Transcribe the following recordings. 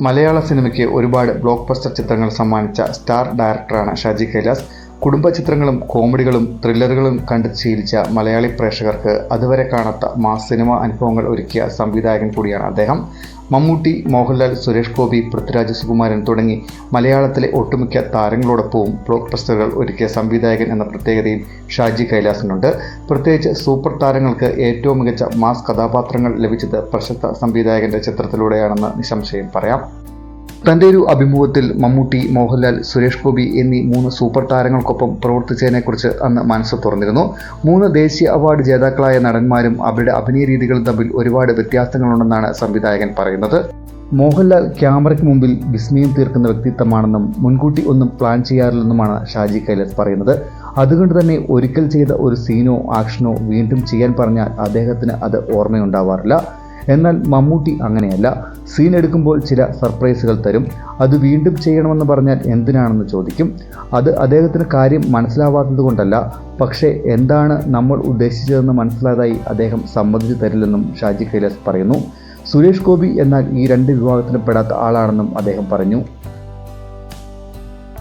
മലയാള സിനിമയ്ക്ക് ഒരുപാട് ബ്ലോക്ക് ചിത്രങ്ങൾ സമ്മാനിച്ച സ്റ്റാർ ഡയറക്ടറാണ് ഷാജി കൈലാസ്. കുടുംബ ചിത്രങ്ങളും കോമഡികളും ത്രില്ലറുകളും കണ്ട് ശീലിച്ച മലയാളി പ്രേക്ഷകർക്ക് അതുവരെ കാണാത്ത മാസ് സിനിമ അനുഭവങ്ങൾ ഒരുക്കിയ സംവിധായകൻ കൂടിയാണ് അദ്ദേഹം. മമ്മൂട്ടി മോഹൻലാൽ സുരേഷ് ഗോപി പൃഥ്വിരാജ് സുകുമാരൻ തുടങ്ങി മലയാളത്തിലെ ഒട്ടുമിക്ക താരങ്ങളോടൊപ്പവും ബ്ലോക്ക് ബസ്റ്ററുകൾ ഒരുക്കിയ സംവിധായകൻ എന്ന പ്രത്യേകതയും ഷാജി കൈലാസിനുണ്ട്. പ്രത്യേകിച്ച് സൂപ്പർ താരങ്ങൾക്ക് ഏറ്റവും മികച്ച മാസ് കഥാപാത്രങ്ങൾ ലഭിച്ചത് പ്രശസ്ത സംവിധായകന്റെ ചിത്രത്തിലൂടെയാണെന്ന് നിസംശയം പറയാം. തന്റെ ഒരു അഭിമുഖത്തിൽ മമ്മൂട്ടി മോഹൻലാൽ സുരേഷ് ഗോപി എന്നീ മൂന്ന് സൂപ്പർ താരങ്ങൾക്കൊപ്പം പ്രവർത്തിച്ചതിനെക്കുറിച്ച് അന്ന് മനസ്സ് തുറന്നിരുന്നു. മൂന്ന് ദേശീയ അവാർഡ് ജേതാക്കളായ നടന്മാരും അവരുടെ അഭിനയ രീതികളും തമ്മിൽ ഒരുപാട് വ്യത്യാസങ്ങളുണ്ടെന്നാണ് സംവിധായകൻ പറയുന്നത്. മോഹൻലാൽ ക്യാമറയ്ക്ക് മുമ്പിൽ വിസ്മയം തീർക്കുന്ന വ്യക്തിത്വമാണെന്നും മുൻകൂട്ടി ഒന്നും പ്ലാൻ ചെയ്യാറില്ലെന്നുമാണ് ഷാജി കൈലസ് പറയുന്നത്. അതുകൊണ്ട് തന്നെ ഒരിക്കൽ ചെയ്ത ഒരു സീനോ ആക്ഷനോ വീണ്ടും ചെയ്യാൻ പറഞ്ഞാൽ അദ്ദേഹത്തിന് അത് ഓർമ്മയുണ്ടാവാറില്ല. എന്നാൽ മമ്മൂട്ടി അങ്ങനെയല്ല. സീൻ എടുക്കുമ്പോൾ ചില സർപ്രൈസുകൾ തരും. അത് വീണ്ടും ചെയ്യണമെന്ന് പറഞ്ഞാൽ എന്തിനാണെന്ന് ചോദിക്കും. അത് അദ്ദേഹത്തിന് കാര്യം മനസ്സിലാവാത്തത് കൊണ്ടല്ല. പക്ഷേ എന്താണ് നമ്മൾ ഉദ്ദേശിച്ചതെന്ന് മനസ്സിലായതായി അദ്ദേഹം സമ്മതിച്ചു തരില്ലെന്നും ഷാജി കൈലാസ് പറയുന്നു. സുരേഷ് ഗോപി എന്നാൽ ഈ രണ്ട് വിഭാഗത്തിലും പെടാത്ത ആളാണെന്നും അദ്ദേഹം പറഞ്ഞു.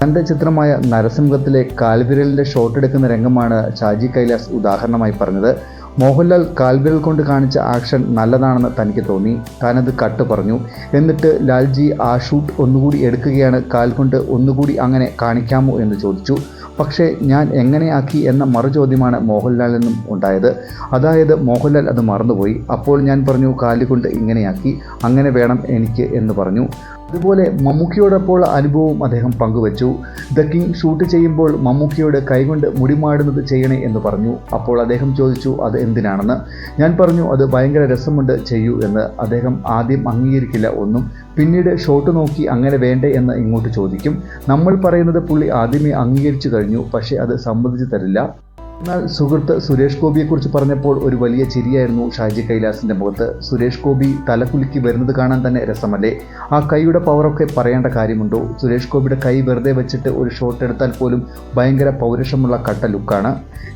തന്റെ ചിത്രമായ നരസിംഹത്തിലെ കാൽവിരലിന്റെ ഷോട്ട് എടുക്കുന്ന രംഗമാണ് ഷാജി കൈലാസ് ഉദാഹരണമായി പറഞ്ഞത്. മോഹൻലാൽ കാൽവിരൽ കൊണ്ട് കാണിച്ച ആക്ഷൻ നല്ലതാണെന്ന് തനിക്ക് തോന്നി. താനത് കട്ട് പറഞ്ഞു. എന്നിട്ട് ലാൽജി ആ ഷൂട്ട് ഒന്നുകൂടി എടുക്കുകയാണ്. കാൽ കൊണ്ട് ഒന്നുകൂടി അങ്ങനെ കാണിക്കാമോ? എന്ന് ചോദിച്ചു. പക്ഷേ ഞാൻ എങ്ങനെയാക്കി എന്ന മറുചോദ്യമാണ് മോഹൻലാലിൽ നിന്നും ഉണ്ടായത്. അതായത് മോഹൻലാൽ അത് മറന്നുപോയി. അപ്പോൾ ഞാൻ പറഞ്ഞു കാലുകൊണ്ട് ഇങ്ങനെയാക്കി. അങ്ങനെ വേണം എനിക്ക് എന്ന് പറഞ്ഞു. അതുപോലെ മമ്മൂക്കിയോടൊപ്പോൾ അനുഭവവും അദ്ദേഹം പങ്കുവച്ചു. ദ കിങ് ഷൂട്ട് ചെയ്യുമ്പോൾ മമ്മൂക്കിയോട് കൈകൊണ്ട് മുടിമാടുന്നത് ചെയ്യണേ എന്ന് പറഞ്ഞു. അപ്പോൾ അദ്ദേഹം ചോദിച്ചു അത് എന്തിനാണെന്ന്? ഞാൻ പറഞ്ഞു അത് ഭയങ്കര രസമുണ്ട് ചെയ്യൂ എന്ന്. അദ്ദേഹം ആദ്യം അംഗീകരിക്കില്ല ഒന്നും. പിന്നീട് ഷോട്ട് നോക്കി അങ്ങനെ വേണ്ടേ എന്ന് ഇങ്ങോട്ട് ചോദിക്കും. നമ്മൾ പറയുന്നത് പുള്ളി ആദ്യമേ അംഗീകരിച്ചു കഴിഞ്ഞു പക്ഷേ അത് സമ്മതിച്ചു തരില്ല. എന്നാൽ സുഹൃത്ത് സുരേഷ് ഗോപിയെക്കുറിച്ച് പറഞ്ഞപ്പോൾ ഒരു വലിയ ചിരിയായിരുന്നു ഷാജി കൈലാസിന്റെ മുഖത്ത്. സുരേഷ് ഗോപി തലകുലുക്കി വരുന്നത് കാണാൻ തന്നെ രസമല്ലേ? ആ കൈയുടെ പവറൊക്കെ പറയേണ്ട കാര്യമുണ്ടോ? സുരേഷ് ഗോപിയുടെ കൈ വെറുതെ വെച്ചിട്ട് ഒരു ഷോട്ട് എടുത്താൽ പോലും ഭയങ്കര പൗരുഷമുള്ള കട്ട ലുക്കാണ്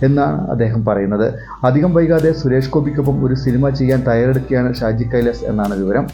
എന്നാണ് അദ്ദേഹം പറയുന്നത്. അധികം വൈകാതെ സുരേഷ് ഗോപിക്കൊപ്പം ഒരു സിനിമ ചെയ്യാൻ തയ്യാറെടുക്കുകയാണ് ഷാജി കൈലാസ് എന്നാണ് വിവരം.